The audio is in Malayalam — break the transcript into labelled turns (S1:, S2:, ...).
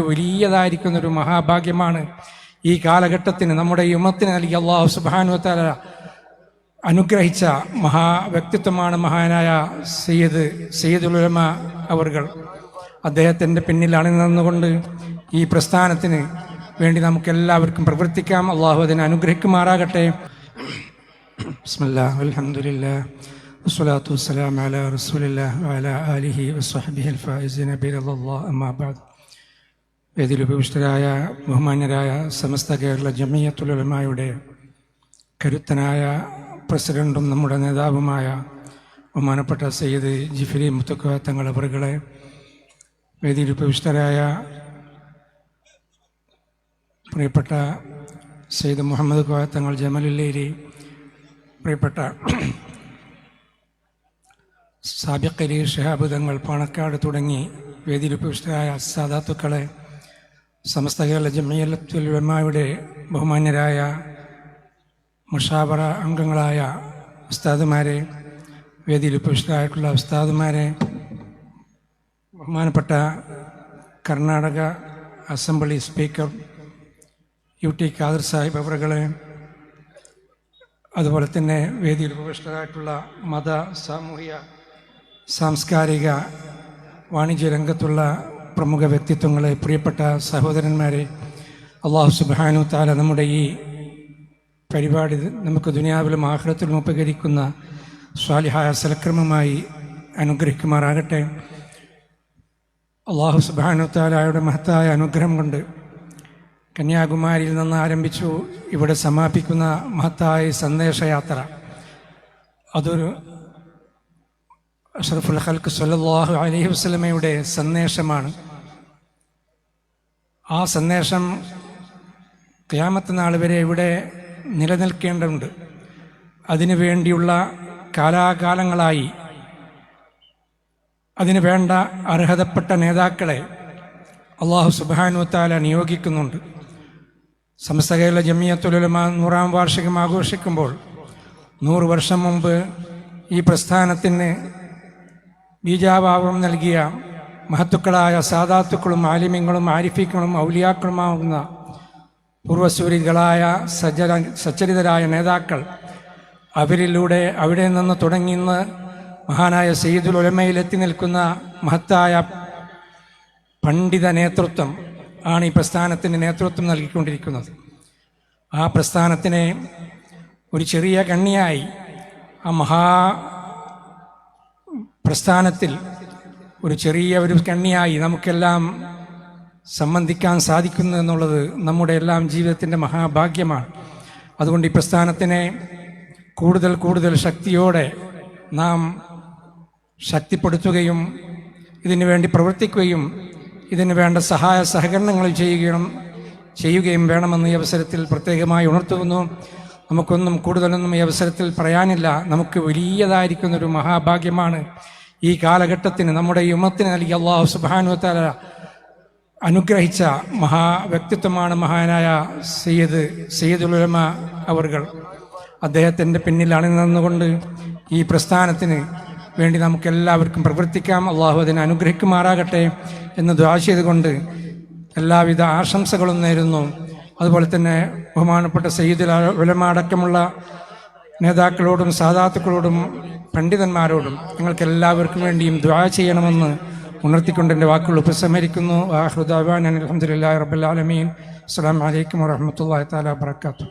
S1: വലിയതായിരിക്കുന്ന ഒരു മഹാഭാഗ്യമാണ് ഈ കാലഘട്ടത്തിന് നമ്മുടെ ഈ ഉമ്മത്തിന് നൽകിയ അള്ളാഹു സുബാനുവത്താല അനുഗ്രഹിച്ച മഹാ വ്യക്തിത്വമാണ് മഹാനായ സയ്യിദ് സയ്യിദുൽ ഉലമ അവർകൾ. അദ്ദേഹത്തിന്റെ പിന്നിലാണ് നിന്നുകൊണ്ട് ഈ പ്രസ്ഥാനത്തിന് വേണ്ടി നമുക്ക് എല്ലാവർക്കും പ്രവർത്തിക്കാം. അള്ളാഹു അതിനെ അനുഗ്രഹിക്കുമാറാകട്ടെ. ബിസ്മില്ലാ അൽഹംദുലില്ലാ വസ്സലാത്തു വസ്സലാം അലാ റസൂലില്ലാ അൽ ബിറല്ലാഹ് അമ്മാ ബഅദ്. വേദിയിൽ ഉപവിഷ്ടരായ ബഹുമാന്യരായ സമസ്ത കേരള ജമിയത്തുലമായുടെ കരുത്തനായ പ്രസിഡന്റും നമ്മുടെ നേതാവുമായ ബഹുമാനപ്പെട്ട സയ്യിദ് ജിഫിലി മുത്തക്ക തങ്ങൾ അവറുകളെ വേദിയിൽ ഉപവിഷ്ടരായ പ്രിയപ്പെട്ട സയ്യിദ് മുഹമ്മദ് കോയ തങ്ങൾ ജമലുല്ലേരി പ്രിയപ്പെട്ട സാബിഖലി ഷഹാബുദങ്ങൾ പാണക്കാട് തുടങ്ങി വേദിയിൽ ഉപവിഷ്ടരായ സാദാത്തുക്കളെ സമസ്ത കേരള ജമിയത്തുൽ ബഹുമാന്യരായ മുഷാബറ അംഗങ്ങളായ ഉസ്താദുമാരെ വേദിയിൽ ഉപവിഷ്ടരായിട്ടുള്ള ഉസ്താദുമാരെ ബഹുമാനപ്പെട്ട Karnataka assembly speaker U T Khader Sahib അവറുകളെ അതുപോലെ തന്നെ വേദിയിൽ ഉപവിഷ്ടരായിട്ടുള്ള മത സാമൂഹിക സാംസ്കാരിക വാണിജ്യ രംഗത്തുള്ള പ്രമുഖ വ്യക്തിത്വങ്ങളെ പ്രിയപ്പെട്ട സഹോദരന്മാരെ അള്ളാഹു സുബാനു താല നമ്മുടെ ഈ പരിപാടി നമുക്ക് ദുനിയാവിലും ആഹ്ലത്തിലും ഉപകരിക്കുന്ന സ്വാലിഹായ സലക്രമമായി അനുഗ്രഹിക്കുമാറാകട്ടെ. അള്ളാഹു സുബാനു താലയുടെ മഹത്തായ അനുഗ്രഹം കൊണ്ട് കന്യാകുമാരിയിൽ നിന്ന് ആരംഭിച്ചു ഇവിടെ സമാപിക്കുന്ന മഹത്തായ സന്ദേശയാത്ര. അതൊരു അഷറഫുൽ ഹൽക്ക് സല്ലാഹു അലഹി വസ്ലമയുടെ സന്ദേശമാണ്. ആ സന്ദേശം ക്യാമത്ത് നാൾ വരെ ഇവിടെ നിലനിൽക്കേണ്ടതുണ്ട്. അതിനു വേണ്ടിയുള്ള കാലാകാലങ്ങളായി അതിനു വേണ്ട അർഹതപ്പെട്ട നേതാക്കളെ അള്ളാഹു സുബാനുത്താല നിയോഗിക്കുന്നുണ്ട്. കേരള ജമിയത്തുലമ നൂറാം വാർഷികം ആഘോഷിക്കുമ്പോൾ നൂറ് വർഷം മുമ്പ് ഈ പ്രസ്ഥാനത്തിന് ബീജാഭാവം നൽകിയ മഹത്തുക്കളായ സാധാത്തുക്കളും ആലിമ്യങ്ങളും ആരിഫിക്കളും ഔലിയാക്കളുമാകുന്ന പൂർവസൂരികളായ സജ്ജര സച്ചരിതരായ നേതാക്കൾ അവരിലൂടെ അവിടെ നിന്ന് തുടങ്ങി ഇന്ന് മഹാനായ സയ്യിദുൽ ഉലമയിലെത്തി നിൽക്കുന്ന മഹത്തായ പണ്ഡിത നേതൃത്വം ആണ് ഈ പ്രസ്ഥാനത്തിന് നേതൃത്വം നൽകിക്കൊണ്ടിരിക്കുന്നത്. ആ പ്രസ്ഥാനത്തിനെ ഒരു ചെറിയ കണ്ണിയായി ആ മഹാ പ്രസ്ഥാനത്തിൽ ഒരു ചെറിയ ഒരു കണ്ണിയായി നമുക്കെല്ലാം സംബന്ധിക്കാൻ സാധിക്കുന്നു എന്നുള്ളത് നമ്മുടെ എല്ലാം ജീവിതത്തിന്റെ മഹാഭാഗ്യമാണ്. അതുകൊണ്ട് ഈ പ്രസ്ഥാനത്തിനെ കൂടുതൽ കൂടുതൽ ശക്തിയോടെ നാം ശക്തിപ്പെടുത്തുകയും ഇതിനു വേണ്ടി പ്രവർത്തിക്കുകയും ഇതിനു വേണ്ട സഹായ സഹകരണങ്ങൾ ചെയ്യുകയും ചെയ്യുകയും വേണമെന്ന് ഈ അവസരത്തിൽ പ്രത്യേകമായി ഉണർത്തുന്നു. നമുക്കൊന്നും കൂടുതലൊന്നും ഈ അവസരത്തിൽ പറയാനില്ല. നമുക്ക് വലിയതായിരിക്കുന്നൊരു മഹാഭാഗ്യമാണ്. ഈ കാലഘട്ടത്തിന് നമ്മുടെ ഈ ഉമ്മത്തിന് നൽകിയ അള്ളാഹു സുബാനുവത്താല അനുഗ്രഹിച്ച മഹാ വ്യക്തിത്വമാണ് മഹാനായ സയ്യിദ് സയ്യിദുൽ ഉലമ അവർകൾ. അദ്ദേഹത്തിന്റെ പിന്നിലാണ് നിന്നുകൊണ്ട് ഈ പ്രസ്ഥാനത്തിന് വേണ്ടി നമുക്ക് എല്ലാവർക്കും പ്രവർത്തിക്കാം. അള്ളാഹു അതിനെ അനുഗ്രഹിക്കുമാറാകട്ടെ എന്ന് ദ്വാ ചെയ്തുകൊണ്ട് എല്ലാവിധ ആശംസകളും നേരുന്നു. അതുപോലെ തന്നെ ബഹുമാനപ്പെട്ട സയ്യിദുൽ ഉലമ അടക്കമുള്ള നേതാക്കളോടും സാധാത്തുക്കളോടും പണ്ഡിതന്മാരോടും നിങ്ങൾക്ക് എല്ലാവർക്കും വേണ്ടിയും ദ്വാ ചെയ്യണമെന്ന് ഉണർത്തിക്കൊണ്ട് എന്റെ വാക്കുകൾ ഉപസംഹരിക്കുന്നു. അഹ്ദാബാൻ അലഹമുല്ലാ റബുലാലമീൻ അസ്സാം വലൈക്കും വാഹമത്തല്ലാ താല വാത്തു